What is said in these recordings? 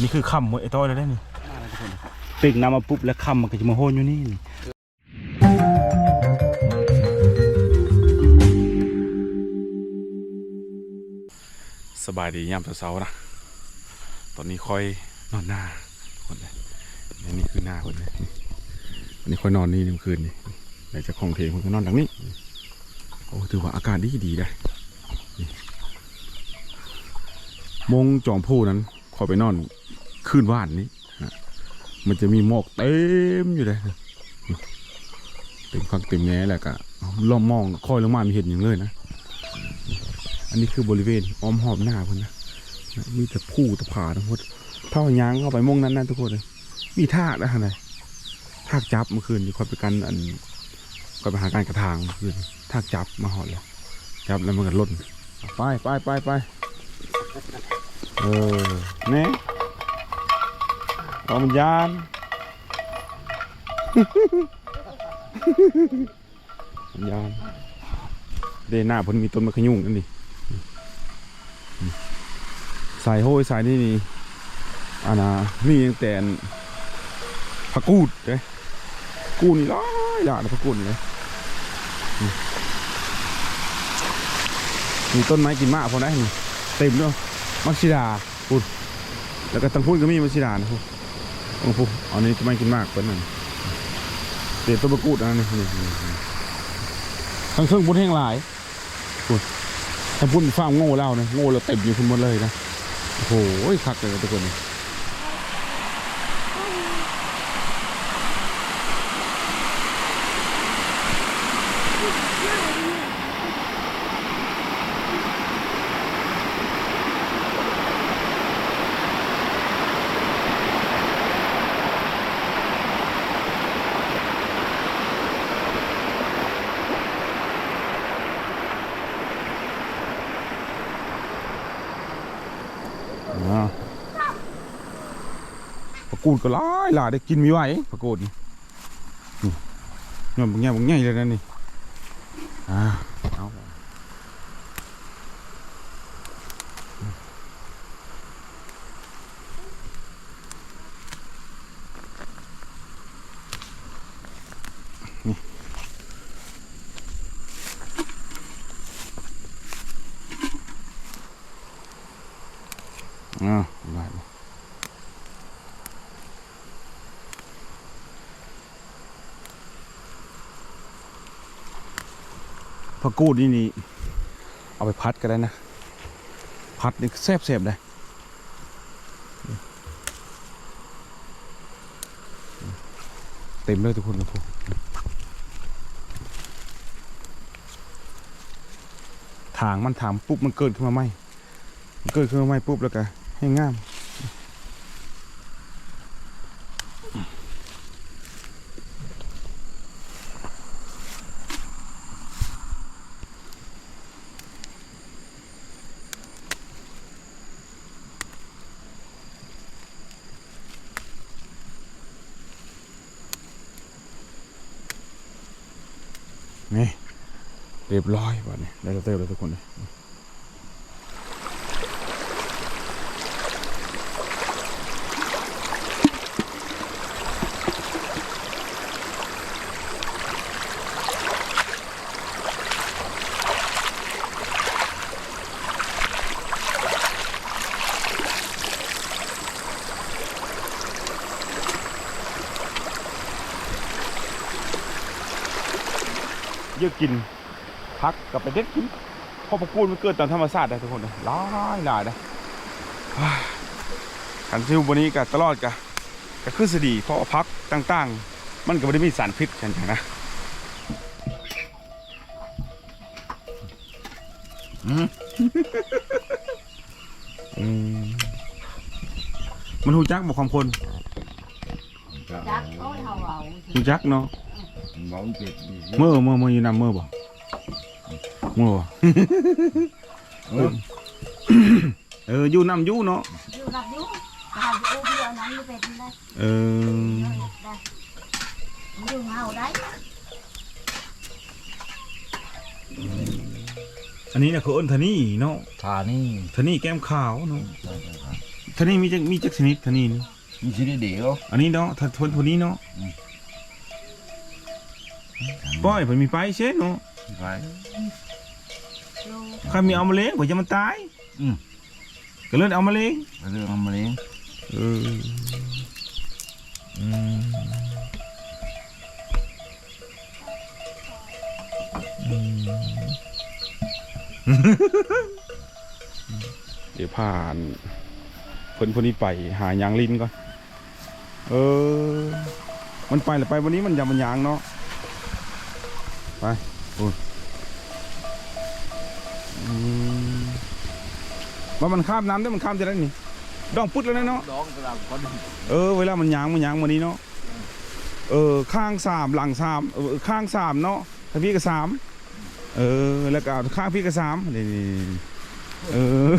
นี่คือคำหมดไอ้ต้อยแล้วได้นี่ตึกน้ำมาปุ๊บแล้วคำมันก็จะมาโหนอยู่นี่สบายดียามเช้าๆนะตอนนี้ค่อยนอนหน้าทุกคนเลยนี่นี่คือหน้าคนเลยอันนี้ค่อยนอนนี่เมื่อคืนนี่ไหนจะคลองเพลงคนก็นอนทางนี้โอ้ถือว่าอากาศดีดีๆได้นี่มงจอมผู้นั้นขอไปนอน คืนว่านนี้มันจะมีหมอกเต็มอยู่เลยเต็มคักเต็มแง่แหละก็ล่อมมองคอยลงมามีเห็นอย่างเลยนะ อันนี้คือบริเวณอ้อมหอบหน้าเพิ่นนะนะมีแต่ผู้ตะผาทั้งหมดเท่ายางเข้าไปมงนั้นนะทุกคนเลยมีทากนะฮะไหนทากจับเมื่อคืนนี่คอยไปกันอันคอยไปหาการกระทางเมื่อคืนทากจับมาหอดแล้วจับแล้วมันก็ล่นไปไปไปไปเออเน่ เอมันยานมันยานเดหน้าพนมีต้นมะขยุงนั่นนี่สายโห้ยสายนี่นี่อันน่ะนี่ยังแต่นผักกูดเลยกูนี่หลายหลายผักกูดเลยมีต้นไม้กินมากพอได้นี่เต็มด้วยมักซิดาพูดแล้วก็ตังพูดก็มีมักซิดานะพูด โอ้โหอันนี้จะไม่กินมากเป็นนั่นเต็มต้นมะกรูดนะนี่นี่นี่ทั้งเครื่องพุ่นแห้งหลายพูดถ้าพุ่นฟาโง่แล้วนะโง่แล้วเต็มอยู่คุณหมดเลยนะ โอ้โหคักเลยทุกคนนี่ อ่าปรากฏก็หลายหลายได้กินมีไหวปรากฏนี่นี่เนี่ยบางอย่างบางอย่เลยนะนี่อ่าเอานี่อ่าได้เลย ผักกูดนี่นี่เอาไปพัดก็ได้นะ พัดนี่แซ่บแซ่บๆได้เต็มเลยทุกคนนะทุกทางมันถามปุ๊บมันเกิดขึ้นมาไหมเกิดขึ้นมาใหมปุ๊บแล้วก็ให้งาม นี่เรียบร้อยบัดนี้ได้แล้วเติมแล้วทุกคนเลย กินพักกับไปเด็ดกินเพราะปกูลมันเกิดตามธรรมชาติได้ทุกคนเลยหลายหลายนะว้าขันซิวบนนี้ก็ตลอดกะก็คือสดี เพราะว่าพักต่างๆ มันก็ไม่ได้มีสารพิษกันอย่างนะอืมมันหูจักบอกความคนจักโอ้ยเฮาเอาหูจักเนาะ มองเจ็ดดีเมื่อเมื่อเมื่ออยู่นำเมื่อบ่เมื่อบ่ เออ เอออยู่นำอยู่เนาะอยู่รับอยู่ถ้าอยู่เดียวนั้นไม่เป็นได้เออได้อยู่เฮาได้อันนี้เนี่ยเขาเอิ้นทานี่เนาะทานี่ทานี่แก้มขาวเนาะใช่ใช่ครับท่านี้มีจักมีจักชนิดท่านี้นี่มีชื่อเดียวอันนี้เนาะถ้าทนทนนี้เนาะ ป้อยเพิ่นมีไปเช่เนาะไปโลใครมีเอามาเลี้ยงเผื่อจะมันตายอืมก็เลยเอามาเลี้ยงเรื่องมะเร็งเอออืมอืม เดี๋ยวผ่านเพิ่นคนนี้ไปหายางลินก่อนเออ มันไปแล้วไปวันนี้มันยำมันยางเนาะ ไปโอ้ยอืมว่ามันข้ามน้ำได้มันข้ามจะได้นี่ดองพุดแล้วนะเนาะดองกระดังคนเออเวลามันยางมันยางวันนี้เนาะเออข้างสามหลังสามเออข้างสามเนาะทางพี่ก็สามเออแล้วก็ข้างพี่ก็สามนี่นี่นี่เออ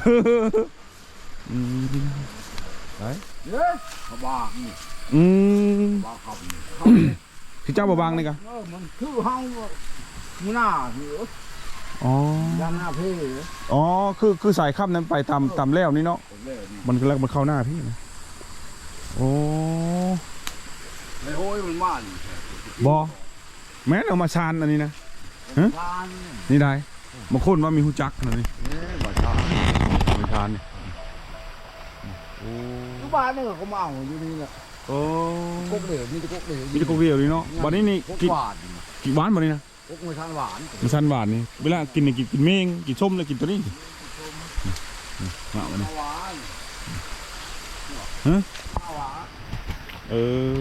อืมเฮ้ยเขาบ้านี่อืมบ้าขับ พี่เจ้าบ่บางนี่กะเออมันคือห้องมือหน้าเหรออ๋อ ด้านหน้าเพ่เหรออ๋อ คือคือสายข้ามนั้นไปตามตามแล้วนี่เนาะ ผมเลยนี่มันก็แล้วมันเข้าหน้าพี่นะโอ้ไอ้โอ้ยมันมานี่บอแม้นเอามาชานอันนี้นะ ฮะ ทานนี่ได้บางคนว่ามีหูจักนะนี่เอ้ยบ่ทานมาชานนี่โอ้ทุกบ้านนี่เขามาเอาอยู่นี่แหละ โอ้กกเหลวมีแต่กกเหลวมีแต่กกเดียวนี่เนาะบัดนี้นี่กกกินหวานกี่หวานบัดนี้นะกกมือทานหวานมันชันหวานนี่เวลากินนี่กินกินเมงกินส้มแล้วกินตัวนี้มาวันนี้หวานฮะหวานเออ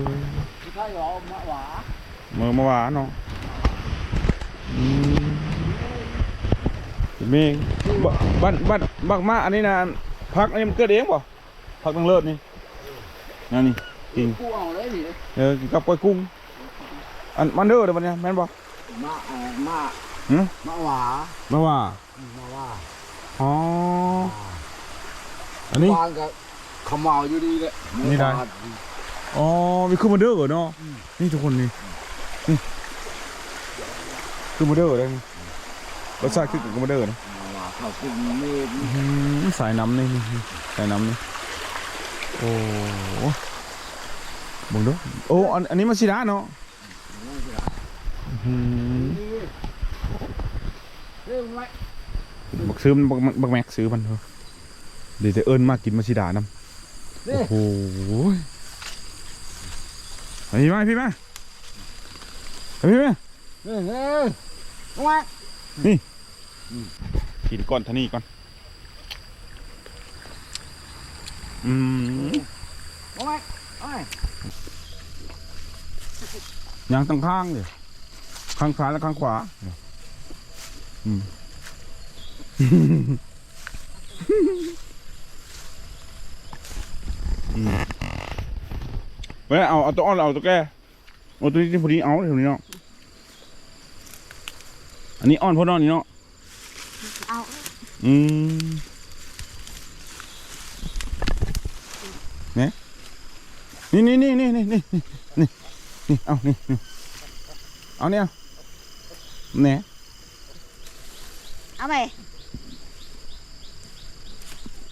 ไม่ใช่หรอมะหวานมามาหวานเนาะอืมกินเมงบบ้านบ้านบักมาอันนี้นะพักอันนี้มันเกิดเองป่ะพักตังเลิศนี่นั่นนี่ กินกูเอาเลยนี่เออกินกับกล้วยกุ้งอันมันเด้อเดี๋ยววันนี้แม่นบ่มะเอ่อมะหึมะหวานมาว่ามะหวานอ๋ออันนี้วานกับขมาวอยู่ดีเลยนี่ได้อ๋อมีคือมันเด้อเหรอเนาะนี่ทุกคนนี่นี่คือมันเด้อเลยนี่รสชาติคือกับมันเด้อนะเขากินเมฆอื้อหือสายน้ำนี่นี่นี่สายน้ำนี่โอ้ เบิ่งดูโอ้อันอันนี้มันสิดาเนาะอื้อหือเรื่องไรบักซื้อมันบักบักแม็กซื้อมันเถอะเดี๋ยวจะเอิ้นมากินมาสิดานํนี่โอ้โหพี่มาพี่มาเอาพี่มานี่นี่กินก่อนท่านี่ก่อนอืมมา ยยางตั้งข้างเลยข้างซ้ายและข้างขวาอืมอืมเว้ยเอาเอาตัวอ้อนเอาตัวแกเอาตัวนี้ที่พอดีเอาเลยตัวนี้เนาะอันนี้อ้อนพอดอนนี่เนาะเอาอืมเนี่ย นี่นี่นี่นี่นี่นี่นี่นี่เอานี่นี่เอาเนี่ยเนี่ยเอาไป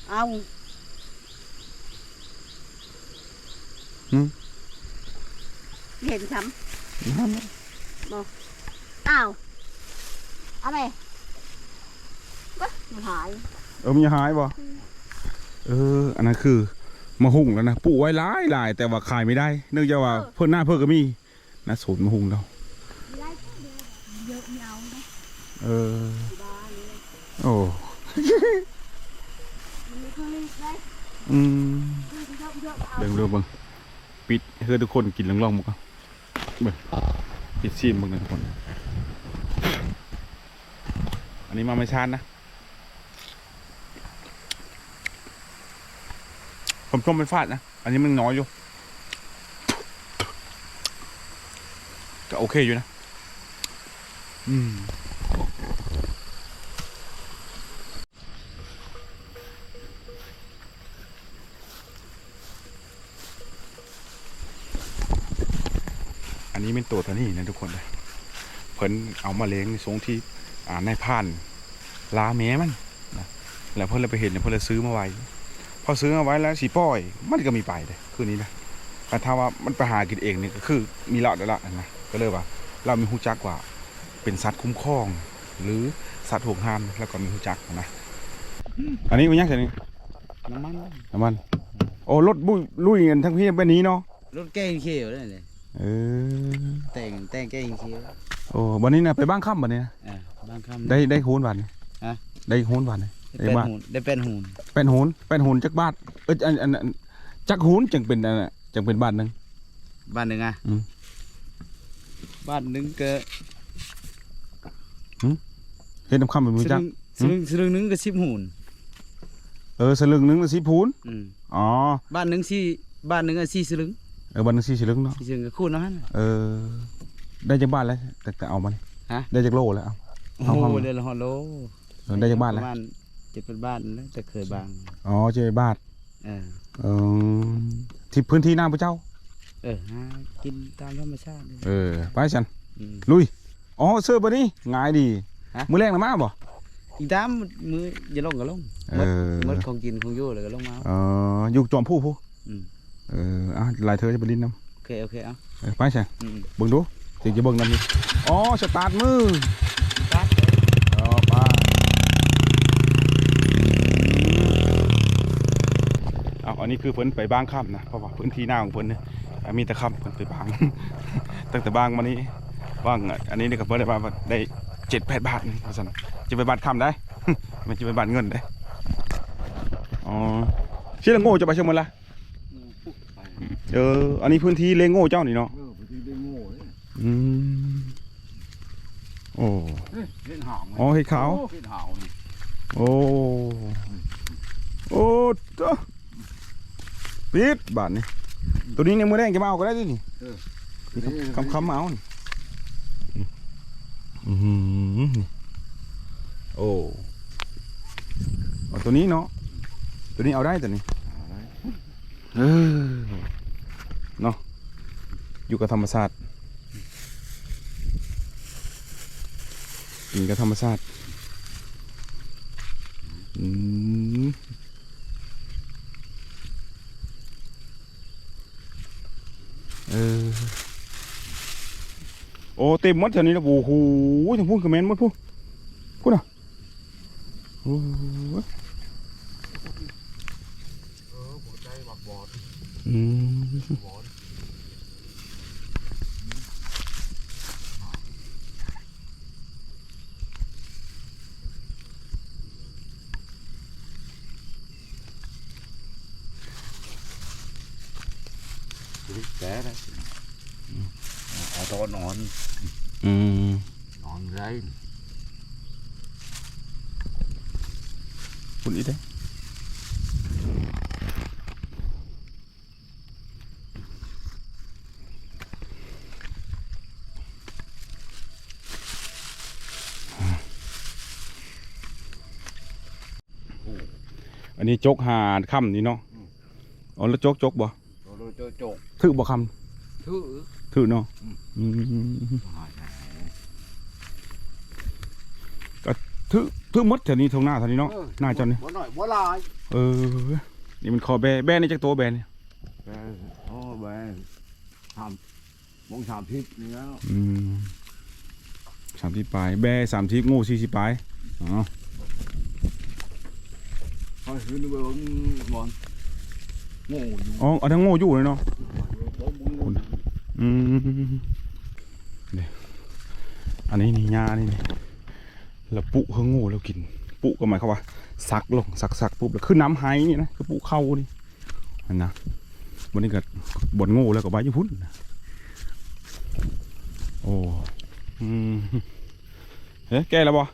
เอาเห็นซ้ำอ้าวเอาไปก็มันหาย เออมันหายบ่เอออันนั้นคือ มะฮุ่งแล้วนะปลูกไว้หลายหลายแต่ว่าขายไม่ได้ เนื่องจากว่าเพิ่นหน้าเพิ่นก็มีนะสูตรมะฮุ่งเราเยอะไม่เอานะเออบ้านเลยโอ้มันไม่เคยได้อืมคือเยอะเยอะเอาเบิ่งเบิ่งเบิ่งปิดให้ทุกคนกินลองๆมั้งก็เบิ่งปิดซีมเบิ่งกันทุกคน อันนี้มาไม่ชานนะ ผมชมเป็นฟาดนะ อันนี้มันน้อยอยู่ ก็โอเคอยู่นะ อืมอันนี้เป็นตัวเท่านี้นะทุกคนเลยเพิ่นเอามาเลี้ยงในทรงที่อ่าในผ่านลาแม้มันนะแล้วเพิ่นเลยไปเห็นเนี่ยเพิ่นเลยซื้อมาไว้ พอซื้อเอาไว้แล้วสีปล่อย มันก็มีไปเลยคืนนี้นะแต่ถ้าว่ามันไปหากินเองนี่ก็คือมีละแล้วละนะก็เลยว่า เรามีหูจักว่าเป็นสัตว์คุ้มครอง หรือสัตว์ห่วงห้ามแล้วก็มีหูจักนะอันนี้มันยังไงนี่น้ำมันน้ำมันโอ้รถบุยลุยกันทั้งพี่แบบนี้เนาะรถแกงเขียวนั่นเลยเออแต่งแต่งแกงเขียวโอ้วันนี้นะไปบ้างค่ำวันนี้นะอ่าบางคำได้ได้โหนวันนี่ฮะได้โหนวันนี่ ได้เป็นบ้าน หูนได้เป็นหูนเป็นโหนเป็นโหนจักบาทเอออันอันอันจักโหนจึงเป็นอันน่ะจึงเป็นบาทหนึง บ้านหนึ่งอะอืมบ้านหนึ่งก็เฮ็ดน้ำค่ำเป็นมือสจัลึกงสลึงสลึงหนึงก็สิบหูนเออสลึงหนึงละสิพูนอืมอ๋อบ้านหนึ่งสี่บ้านหนึ่งอะสี่สลึงเออบันนึงสี่สลึงเนาะ สี่สลึงก็คูณเอาหั่นน่ะ เออ ได้จากบ้านแล้วแต่แต่เอามานี่ฮะ ได้จากโลแล้วเอา โอ้เอาโหเข้ามา เดือนละฮอลโลเออได้จากบ้านแล้วประมาณเจ็ดเป็นบ้านแล้วแต่เคยบางอ๋อเจอบ้านเออเออที่พื้นที่หน้าพระเจ้า เออหากินตามธรรมชาติเลยเออ ไปฉันอืมลุย อ๋อเสื้อตัวนี้ง่ายดีฮะ มือแรงนะมาบ่ อีกตามมืออย่าลงก็ลงเออ หมดของกินของอยู่เลยก็ลงมาเอาเอออยู่จอมผู้ผู้อืมเอออะลายเธอจะไปลิ้นน้โอเคโอเคเอาำเออไปฉันอืมเบิ่งดูเดี๋ยวจะเบิ่งน้ำนี่อ๋อสตาร์ทมือ ตัด อ๋อไปเอาอั นนี้คือเพิ่นไปบ้างค่ำนะเพราะว่าพื้นที่หน้าของเพิ่นเนี่ยอะมีแต่ค่ำเพิ่นไปบ้าง ตั้งแต่บ้างมานี้บ้างอะอันนี้นี่ก็เพิ่นได้มาได้เจ็ดแปดบาทนี่เพราะฉะนั้นจะไปบาทค่ำได้มันจะไปบาทเงินได้อ๋อชื่อละโง่จะไปเชียงใหม่ละเอออันนี้พื้นที่เลงโง่เจ้านี่เนาะเออไปที่ได้โง่เลยอืมโอ้เล่นหางอ๋อเห็ดขาวเล่นหางนี่โอ้โอ้เจ้า ปิดบาทนี่ตัวนี้เนี่ยมือแดงจะมาเอาก็ได้ด้วยนี่นี่คำคำมาเอานี่อือโอ้เอาตัวนี้เนาะตัวนี้เอาได้ตัวนี้เออเนาะอยู่กับธรรมชาติกินกับธรรมชาติอืมเออ โอ้เต็มหมดแถวนี้นะโอ้โหทั้งพูดคอมเมนต์หมดพูดพูดอะโอ้โหอืม嗯แก่เลยเอาตอนนอน อืม นอนไร พูดอีกได้อันนี้จกหาดค่ำนี่เนาะอ๋อแล้วจกจกบ่โดนโจโจกถือบ่คถือำถือเนาะอืม ถือถือหมดแถวนี้ทางหน้าแถวนี้เนาะหน้าเจ้านี่บ่หน่อยบ่หลายเออ นี่มันคอแบแบนี่จากตัวแบนี่แก่โอ้แบงทำมงสามทิศนี่แล้วอืมสามที่ปลายแบสามที่งูสี่สิบปลายอ๋อพอขึ้นเบิ่งบอลโง่อยู่อ๋อเอาทั้งงูอยู่เลยเนาะบ่มึงอืมนี่อันนี้นี่ยานี่นี่ แล้วปุเขางูแล้วกิน ปุก็หมายความว่าซักลงซักซักปุ๊บแล้วขึ้นน้ำไห้นี่นะคือปุเข้านี่อันนะวันนี้ก็บนงูแล้วก็ใบญี่ปุ่นนะโอ้อืมเฮ้ยแก้แล้วบ่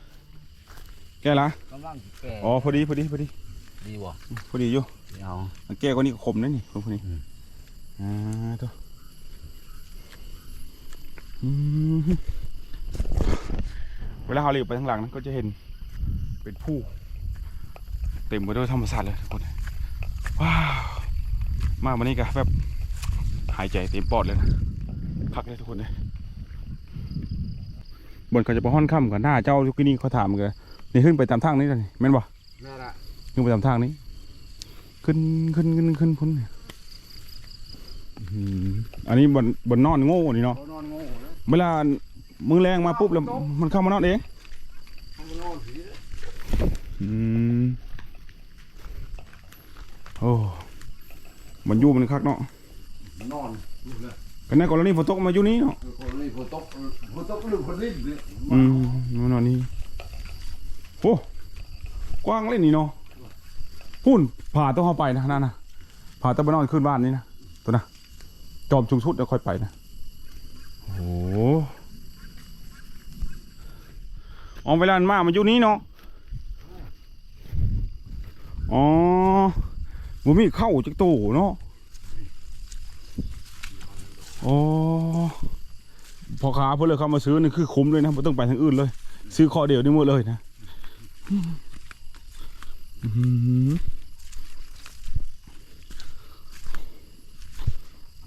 แก้ละกำลังแก่อ๋อพอดีพอดีพอดีดีบ่พอดีอยู่เอาอันแก้กว่านี้ก็คมนะนี่พวกนี้อืมอ่าตัวอืมเวลาเราเลี้ยวไปทางหลังนะก็จะเห็นเป็นผู้เต็มไปด้วยธรรมชาติเลยทุกคนว้าวมาวันนี้ก็แบบหายใจเต็มปอดเลยนะพักเลยทุกคนเลยบนเขาจะไปห้อนค่ำกับหน้าเจ้าทุกที่นี่เขาถามกันนี่ขึ้นไปตามทางนี้เลยแม่นบ่แม่ละขึ้นไปตามทางนี้ ขึ้นขึ้นขึ้นขึ้นพุ่นเนี่ยอืมอันนี้บนบนนอนโง่นี่เนาะเขานอนโง่แล้วเวลา มือแรงมาปุ๊บแล้วมันเข้ามานอนเองอืมโอ้มันยู่มันคักเนาะนอนอยู่เลยกันนกรณีฝนตกมาอยู่นี่เนาะคนนี้ฝนตกฝนตกหรือคนลิ้นเนี่ยอืมนอนนี่โอ้กว้างเลยนี่เนาะพุ่นผ่าต้องเข้าไปนะนั่นนะผ่าต้องไปนอนขึ้นบ้านนี่นะตัวนะจอมชุงชุดแล้วค่อยไปนะโอ้ อ๋อเวลามันมามันอยู่นี่เนาะอ๋อบ่มีเข้าจักโตเนาะอ๋อพอค้าเพื่อเลยเข้ามาซื้อนี่คือคุ้มเลยนะไม่ต้องไปทางอื่นเลย ซื้อข้อเดียวนี่หมดเลยนะอื้อหือ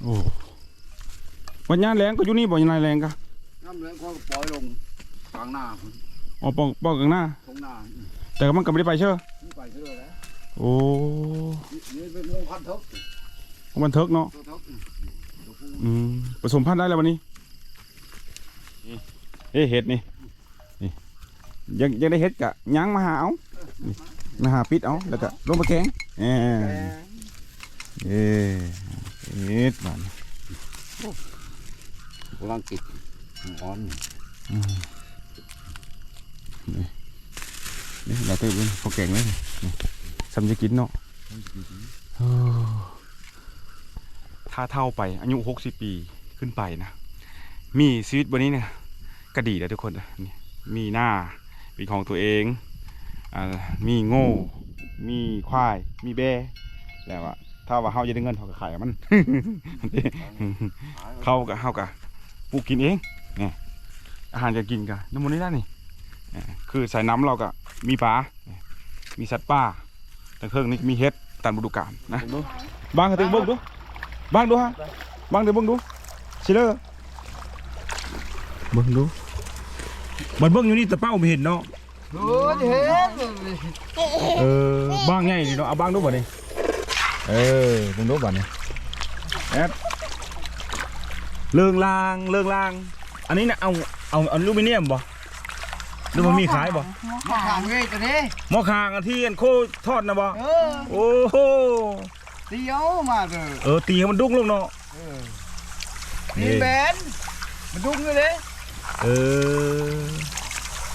โอ้วันยานแรงก็อยู่นี่บ่ยังไงแรงกะน้ำแรงก็ปล่อยลงกลางหน้า อ๋อปอกปอกกลางหน้า ตรงหน้าแต่มันก็ไม่ได้ไปเชื่อนี่ไปเรื่อยแล้วโอ้นี่เป็นวงพันทึกมันเทิกเนาะ ตัวทึกอืมผสมพันธุ์ได้แล้ววันนี้เอ้เห็ดนี่นี่ยังยังได้เห็ดกะยั้งมาหาเอานี่มาหาปิดเอาแล้วก็ลงมาแกงเอ้เอ้เห็ดมันกำลังติดอ่อน นี่เราเติมเป็นพอแกงเลยนี่สำจะกินเนาะโอ้ถ้าเท่าไปอายุหกสิบปีขึ้นไปนะ มีชีวิตวันนี้เนี่ยก็ดีแล้วทุกคนนะนี่มีหน้าเป็นของตัวเองอ่ามีโง่ มีควาย มีแบะแล้วอะถ้าว่าเฮาจะได้เงินเขาก็ขายมันเขากับเฮากับปลูกกินเองนี่อาหารจะกินกันน้ำมันนี่ได้นี่ เอ่อคือใส่น้ำเราก็มีปลานี่มีสัตว์ป่าแต่เครื่องนี้มีเฮ็ดตามฤดูกาลนะบางกระตึงเบิ้งดูบางดูฮะบางเดี๋ยวเบิ้งดูชิเลอร์เบิ้งดูมันเบิ้งอยู่นี่แต่เป้าไม่เห็นเนาะโอ้ยเห็นเออบางไงนี่เนาะเอาบางดูบ่นี่เออเบิ้งดูบ่นี่แอดเลิงลางเลิงลาง อันนี้นะเอาเอาอลูมิเนียมบ่ หรือมันมีขายบ่มาขางเงี้ยตัวนี้หม้อคางอันที่อันโคทอดนะบ่เออโอ้โหเดียวมาเถอะเออตีให้มันดุ้งลงเนาะเออนี่แบนมันดุ้งเลยเด้เออ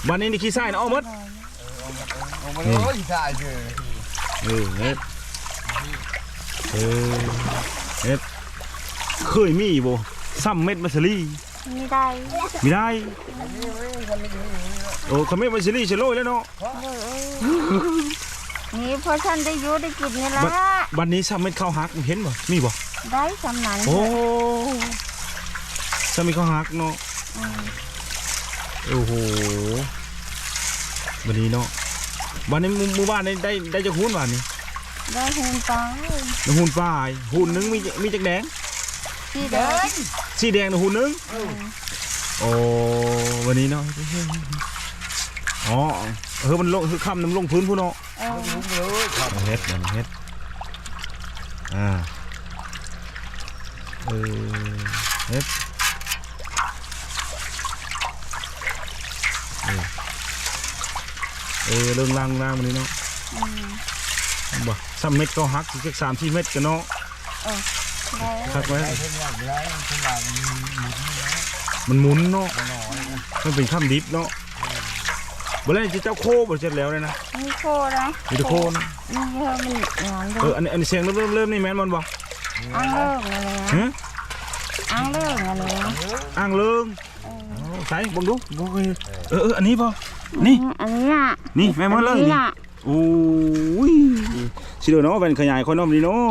วันนี้นี่ขี้ไส้นะเอาหมดออกมาเลยใช่เถอะเออเฮ็ดเออเฮ็ดเคยมีบ่ซ้ำเม็ดมัสลี ไม่ได้ไม่ได้โอ้คำเม็ดมัสลีเฉลยแล้วเนาะนี่พอฉันได้อยูได้กินนี่ละวันนี้ซ้ำเม็ดข้าวหักเห็นบ่มีบ่ได้สำนันโอ้ซ้ำเม็ดข้าวหักเนาะโอ้โหวันนี้เนาะวันนี้หมู่บ้านนี้ได้ได้จะหุ้นวันนี้ได้เห็นตาน้ำหุ่นฝ้ายหุ่นหนึงมีมีจักแดงที่เดิน สีแดงนะหุ่นหนึงโอ้วันนี้เนาะอ๋อเออมันลงคือคำน้ำลงพื้นพูนเนาะเออดุ้งเลยครับเฮ็ดมันเฮ็ดอ่าเออเฮ็ดเออเออเรื่องล่างล่างมันนี้เนาะอืมบ่สามเม็ดก็หักอีกสามสี่เม็ดกันเนาะ ได้หักไว้ไอ้คนว่าไรคนว่ามันมันหมุนเนาะน้อยมันเป็นข้ามดิบเนาะบ่แล้วจะเจ้าโคบ่เสร็จแล้วเลยนะมีโคนะมีแต่โคนะนี่เยอะมันงานเอด้อวยอันนี้อันนี้เสียงเริ่มเริ่มเริ่มนี่แม่นมันบ่อ้างเลิกอะไรนะฮะอ้างเลิกอะไรนะอ่างเลิงเออเอาใส่เบังดูบ่เคยเออเอออันนี้บ่นี่ อันนี้อะนี่แม่นมันเลยอันนี่นี้อะ โอ้ยสิเด้อเนาะเป็นขยายคนน้อมนี่เนาะ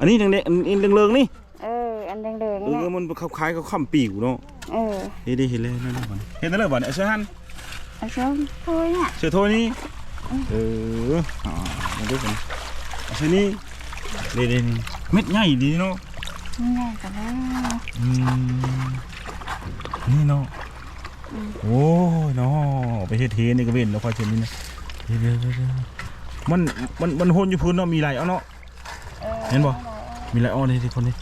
อันนี้แดงๆอันนี้เริงๆนี่เออ อันแดงๆเอเนี่ยอมันคล้ายๆกับข้ามปีกเนาะเออเฮ็ดได้เห็นเลยนั่นน่ะบ่เห็นได้เลยบ่เนี่ยเสื้อหันเอาเชือกถ้วยเนี่ยเสื้อโทนี่เอออ่ามาดูกันเสื้อนี้นี่ๆๆเม็ดใหญ่ดีเนาะนี่ไงกันแล้วอืมนี่เนาะโอ้ยเนาะไปเฮ็ดเทนี่ก็เว้นแล้วค่อยเช่นนี้นะเดี๋ยวๆๆๆมันมันมันโหนอยู่พื้นเนาะมีไหลเอาเนาะ เห็นบ่ มีไลออนนี่ทุกคนนี่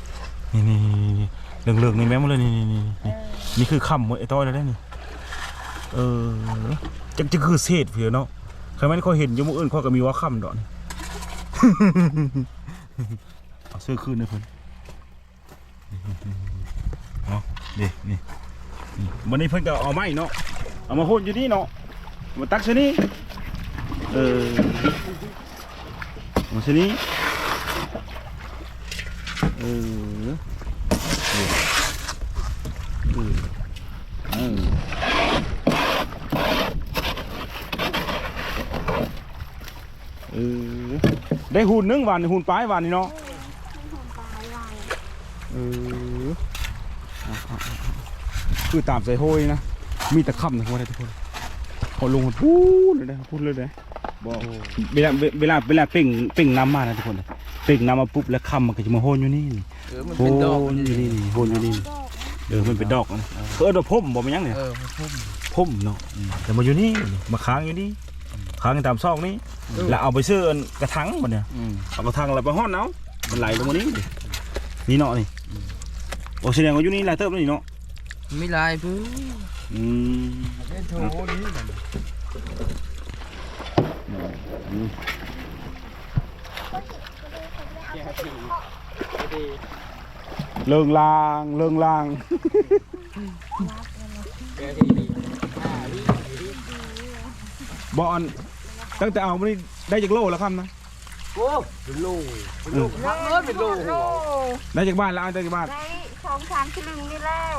นี่นี่นี่เหลืองเหลืองๆนี่แม่หมดเลยนี่นี่นี่นี่นี่คือค่ำหมดไอ้ต้อยแล้วได้นี่เออจังจะคือเศษเพียเนาะใครไม่ได้เขาเห็นอยู่มื้ออื่นเขาก็มีว่าค่ำดอกนี่เอาเสื้อคืนนะเพิ่นเอานี่นี่นี่วันนี้เพิ่นก็เอาไม้เนาะเอามาโหนอยู่นี่เนาะเอามาตักซะนี่เออเอามา ซะนี่เออเออเออเออได้หุ่นนึงวันหุ่นปลายวันนี่เนาะเออเอาเอาเออคือตามใส่โฮยนะมีแต่คำนะทุกคนทุกคนพอลงพูดเลยนะพูดเลยนะบอกเวลาเวลาเวลาเป่งเป่งน้ำมานะทุกคน เป่งน้ำมาปุ๊บแล้วคำมันก็จะมาโฮนอยู่นี่เออมันโฮเป็นดอกนอยู่นี่นี่โฮนอยู่นี่เออมันเป็นดอกนะเออดอกพ่มบอกมันยังเนี่ยเออมันพุ่มพ่มเนาะแต่มาอยู่นี่มาค้างอยู่นี่ค้างอยู่ตามซอกนี้แล้วเอาไปซื้อกระถางมันเนี่ยอืมเอากระถางอะไรไปห้อนเอามันไหลลงมานี่ดินี่เนาะนี่โอ้แสดงว่าอยู่นี่หลายเติบแล้วนี่เนาะมีลายพื้นอืม เป็นโถนี้มัน เลิงลางเลิงลางบอลตั้งแต่เอามานี่ได้จากโลแล้วครับนะโอ้เป็นโลเป็นโลพักเนินเป็นโลโลได้จากบ้านแล้วเอาได้จากบ้านได้สองสามชิลึงนี่แล้ว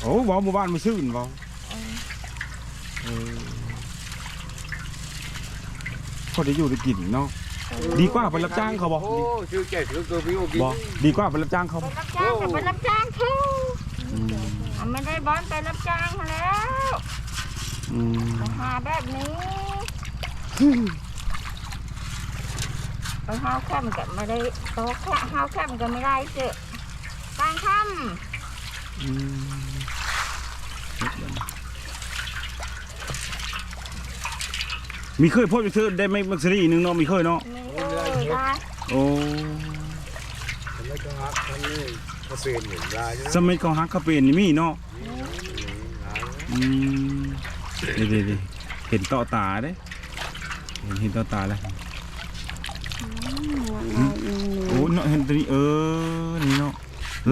โอ้บอกหมู่บ้านมาซื้อบ่เออพอได้อยู่ได้กินเนาะ ดีกว่าไปรับจ้างเขาบ่โอ้ชื่อแก่ชื่อเกอร์วิโอกิบ่ดีกว่าไปรับจ้างเขาไปบ่รับจ้างกับไปรับจ้างเขาอืมอะไม่ได้บอลไปรับจ้างมาแล้วอืมไปหาแบบนี้ไปหาแคมกับไม่ได้โตะแค่หาแคมกับไม่ได้เจอะกลางค่อื มมีเคยพบจะซื้อได้ไหมมักซรีหนึงเนาะมีเคยเนาะำไม่ได้ได้โอ้แล้วก็ฮักทั้งนี้ก็เป็นเหมือนลายใช่ไหมสมัยของฮักกะเป็นนี่มีเนาะอืมดีดีดีเห็นต่อตาเด้เห็นเห็นต่อตาแล้วโอ้เนาะเห็นตัวนี้เออนี่เนาะ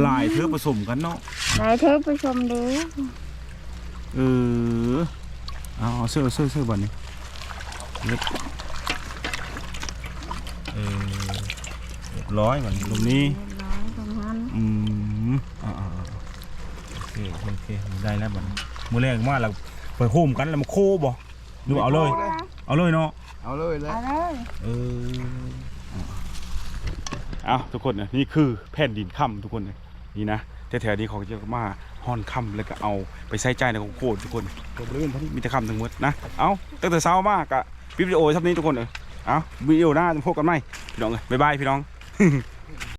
ลายเธอผสมกันเนาะไหนเธอไปชมดูเออเอาเอาเสื้อเสื้อเสื้อบันนี้ เล็บเออเรียบร้อยบันนี้ตรงนี้ร้อยตรงนั้นอืมอ่าอ่าอ่าโอเคโอเคโอเคได้แล้วบัดนี้มือแรกมาแล้วไปโฮมกันแล้วมาโคบ่ดูเอาเลย เอาเลยเนาะเอาเลยแล้วเอาเลยเออเอาทุกคนนะนี่คือแผ่นดินค่ำทุกคนเลยนี่นะแถวๆนี้เขาจะมาห่อนค่ำแล้วก็เอาไปใส่ใจในของโคตรทุกคนตัวบริเวณพวกนี้มีแต่ค่ำทั้งหมดนะเอาตั้งแต่เช้ามากอะ วิดีโอชับนี้ทุกคนเลยเอาวิดีโอหน้าจะพบกันไหมพี่น้องเลยบ๊ายบายพี่น้อง